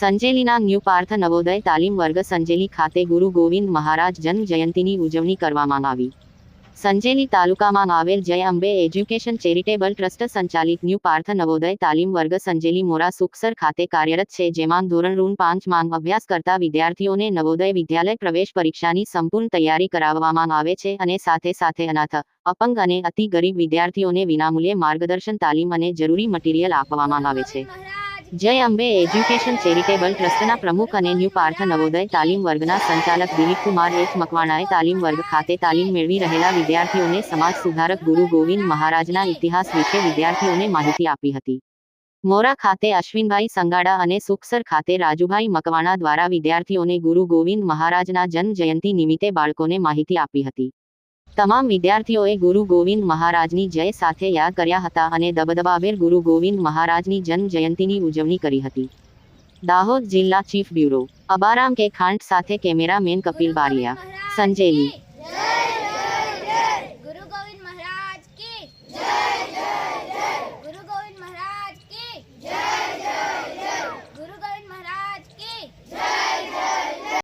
સંજેલીના new Parth Navodaya તાલીમ વર્ગ સંજેલી ખાતે ગુરુ ગોવિંદ મહારાજ જન્મ જયંતિની ઉજવણી કરવામાં આવી. સંજેલી તાલુકામાં આવેલ Jay Ambe education charitable trust સંચાલિત ન્યૂ પાર્થ નવોદય તાલીમ વર્ગ સંજેલી મોરા સુખસર ખાતે કાર્યરત છે, જેમાં ધોરણ ઋણ પાંચ માંગ અભ્યાસ કરતા વિદ્યાર્થીઓને નવોદય વિદ્યાલય પ્રવેશ પરીક્ષાની સંપૂર્ણ તૈયારી કરાવવામાં આવે છે અને સાથે સાથે અનાથ, અપંગ અને અતિ ગરીબ વિદ્યાર્થીઓને વિનામૂલ્યે માર્ગદર્શન, તાલીમ અને જરૂરી મટીરીયલ આપવામાં આવે છે. જય અંબે એજ્યુકેશન ચેરિટેબલ ટ્રસ્ટના પ્રમુખ અને ન્યૂ પાર્થ નવોદય તાલીમ વર્ગના સંચાલક દિલીપકુમાર એચ મકવાણાએ તાલીમ વર્ગ ખાતે તાલીમ મેળવી રહેલા વિદ્યાર્થીઓને સમાજ સુધારક ગુરુ ગોવિંદ મહારાજના ઇતિહાસ વિશે વિદ્યાર્થીઓને માહિતી આપી હતી. મોરા ખાતે અશ્વિનભાઈ સંગાડા અને સુખસર ખાતે રાજુભાઈ મકવાણા દ્વારા વિદ્યાર્થીઓને ગુરુ ગોવિંદ મહારાજના જન્મ જયંતિ નિમિત્તે બાળકોને માહિતી આપી હતી. તમામ વિદ્યાર્થીઓએ ગુરુ ગોવિંદ મહારાજની જય સાથે યાદ કર્યા હતા અને દબદબાભેર ગુરુ ગોવિંદ મહારાજની જન્મ જયંતિની ઉજવણી કરી હતી. દાહોદ જિલ્લા ચીફ બ્યુરો, અબારામ કે ખાંડ સાથે કેમેરામેન કપિલ બારિયા સંજેલી